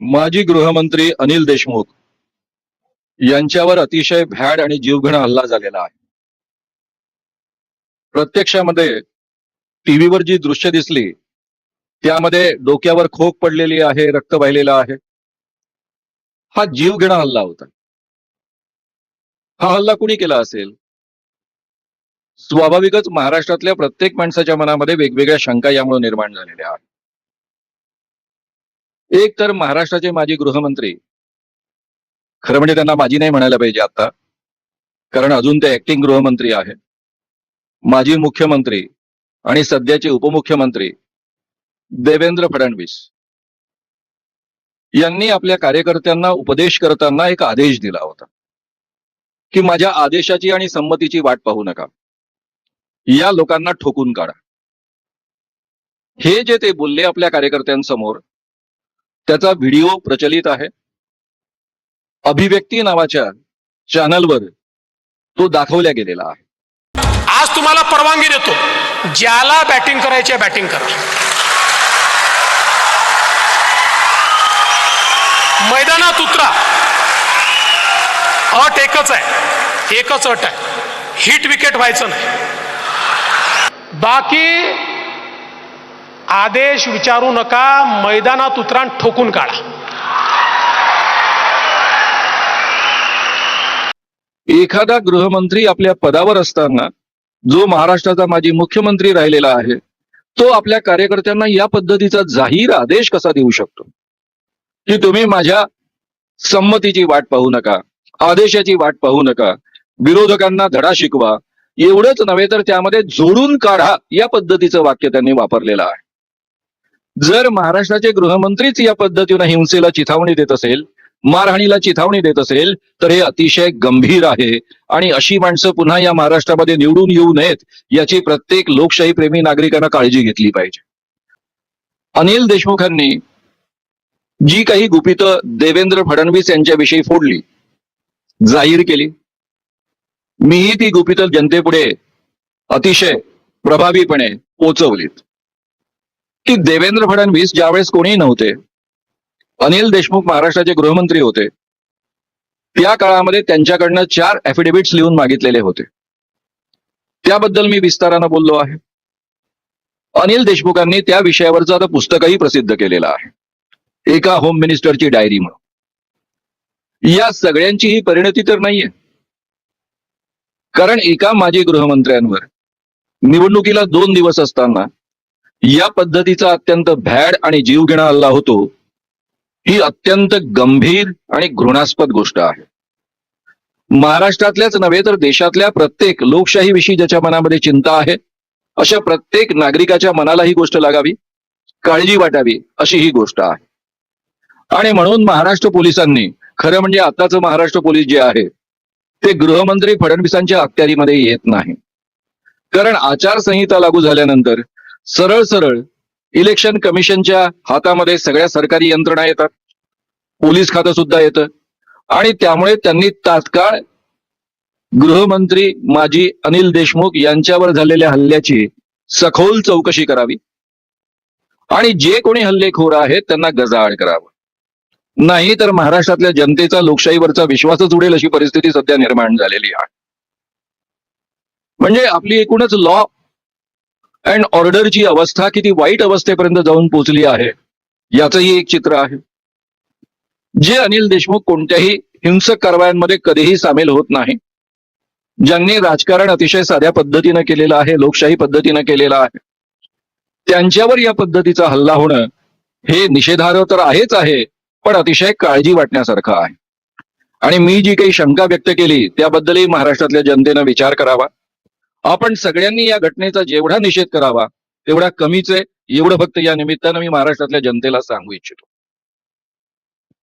माजी गृहमंत्री अनिल देशमुख यांच्यावर अतिशय भ्याड आणि जीवघेणा हल्ला झालेला आहे. प्रत्यक्षामध्ये टीव्हीवर जी दृश्य दिसली त्यामध्ये डोक्यावर खोक पडलेली आहे रक्त वाहिलेलं आहे. हा जीवघेणा हल्ला होता. हा हल्ला कुणी केला असेल? स्वाभाविकच महाराष्ट्रातल्या प्रत्येक माणसाच्या मनामध्ये वेगवेगळ्या शंका यामुळे निर्माण झालेल्या आहेत. एक तर महाराष्ट्राचे माजी गृहमंत्री खरं म्हणजे त्यांना माजी नाही म्हणायला पाहिजे आता कारण अजून ते ऍक्टिंग गृहमंत्री आहेत. माजी मुख्यमंत्री आणि सध्याचे उपमुख्यमंत्री देवेंद्र फडणवीस यांनी आपल्या कार्यकर्त्यांना उपदेश करताना एक आदेश दिला होता की माझ्या आदेशाची आणि संमतीची वाट पाहू नका. या लोकांना ठोकून काढा. हे जे ते बोलले आपल्या कार्यकर्त्यांसमोर त्याचा व्हिडिओ प्रचलित आहे. अभिव्यक्ती नावाच्या चॅनलवर तो दाखवला गेलेला आहे. आज तुम्हाला परवानगी देतो. ज्याला बॅटिंग करायची आहे बॅटिंग करा. मैदानात उतरा. अट एकच आहे. एकच अट आहे. हिट विकेट व्हायचं नाही. बाकी आदेश विचारू नका मैदानात उतरा ठोकून काढा. एखादा गृहमंत्री आपल्या पदावर असताना जो महाराष्ट्राचा माजी मुख्यमंत्री राहिलेला आहे तो आपल्या कार्यकर्त्यांना या पद्धतीचा जाहीर आदेश कसा देऊ शकतो? की तुम्ही माझ्या संमतीची वाट पाहू नका आदेशाची वाट पाहू नका विरोधकांना धडा शिकवा एवढंच नव्हे तर त्यामध्ये जोडून काढा या पद्धतीचं वाक्य त्यांनी वापरलेलं आहे. जर महाराष्ट्राचे गृहमंत्रीच या पद्धतीनं हिंसेला चिथावणी देत असेल मारहाणीला चिथावणी देत असेल तर हे अतिशय गंभीर आहे. आणि अशी माणसं पुन्हा या महाराष्ट्रामध्ये निवडून येऊ नयेत याची प्रत्येक लोकशाही प्रेमी नागरिकांना काळजी घेतली पाहिजे. अनिल देशमुखांनी जी काही गुपितं देवेंद्र फडणवीस यांच्याविषयी फोडली जाहीर केली मीही ती गुपितं जनतेपुढे अतिशय प्रभावीपणे पोचवलीत. की देवेंद्र फडणवीस ज्यावेळेस कोणीही नव्हते अनिल देशमुख महाराष्ट्राचे गृहमंत्री होते त्या काळामध्ये त्यांच्याकडनं चार ऍफिडेव्हिट्स लिहून मागितलेले होते. त्याबद्दल मी विस्तारानं बोललो आहे. अनिल देशमुखांनी त्या विषयावरचं आता पुस्तकही प्रसिद्ध केलेलं आहे. एका होम मिनिस्टरची डायरी म्हणून. या सगळ्यांची ही परिणती तर नाहीये. कारण एका माजी गृहमंत्र्यांवर निवडणुकीला दोन दिवस असताना या पद्धतीचा अत्यंत भॅड आणि जीवघेणा हल्ला होतो ही अत्यंत गंभीर आणि घृणास्पद गोष्ट आहे. महाराष्ट्रातल्याच नव्हे तर देशातल्या प्रत्येक लोकशाहीविषयी ज्याच्या मनामध्ये चिंता आहे अशा प्रत्येक नागरिकाच्या मनाला ही गोष्ट लागावी काळजी वाटावी अशी ही गोष्ट आहे. आणि म्हणून महाराष्ट्र पोलिसांनी खरं म्हणजे आताचं महाराष्ट्र पोलीस जे आहे ते गृहमंत्री फडणवीसांच्या अखत्यारीमध्ये येत नाही. कारण आचारसंहिता लागू झाल्यानंतर सरळ सरळ इलेक्शन कमिशनच्या हातामध्ये सगळ्या सरकारी यंत्रणा येतात. पोलीस खातं सुद्धा येतं. आणि त्यामुळे त्यांनी तात्काळ गृहमंत्री माजी अनिल देशमुख यांच्यावर झालेल्या हल्ल्याची सखोल चौकशी करावी. आणि जे कोणी हल्लेखोर आहेत त्यांना गजाआड करावं. नाही तर महाराष्ट्रातल्या जनतेचा लोकशाहीवरचा विश्वासच उडेल अशी परिस्थिती सध्या निर्माण झालेली आहे. म्हणजे आपली एकूणच लॉ अँड ऑर्डरची अवस्था किती वाईट अवस्थेपर्यंत जाऊन पोहोचली आहे याचंही एक चित्र आहे. जे अनिल देशमुख कोणत्याही हिंसक कारवायांमध्ये कधीही सामील होत नाही ज्यांनी राजकारण अतिशय साध्या पद्धतीनं केलेलं आहे लोकशाही पद्धतीनं केलेलं आहे त्यांच्यावर या पद्धतीचा हल्ला होणं हे निषेधार्ह तर आहेच आहे पण अतिशय काळजी वाटण्यासारखं आहे. आणि मी जी काही शंका व्यक्त केली त्याबद्दलही महाराष्ट्रातल्या जनतेनं विचार करावा. आपण सगळ्यांनी या घटनेचा जेवढा निषेध करावा तेवढा कमीच आहे. एवढं फक्त या निमित्तानं मी महाराष्ट्रातल्या जनतेला सांगू इच्छितो.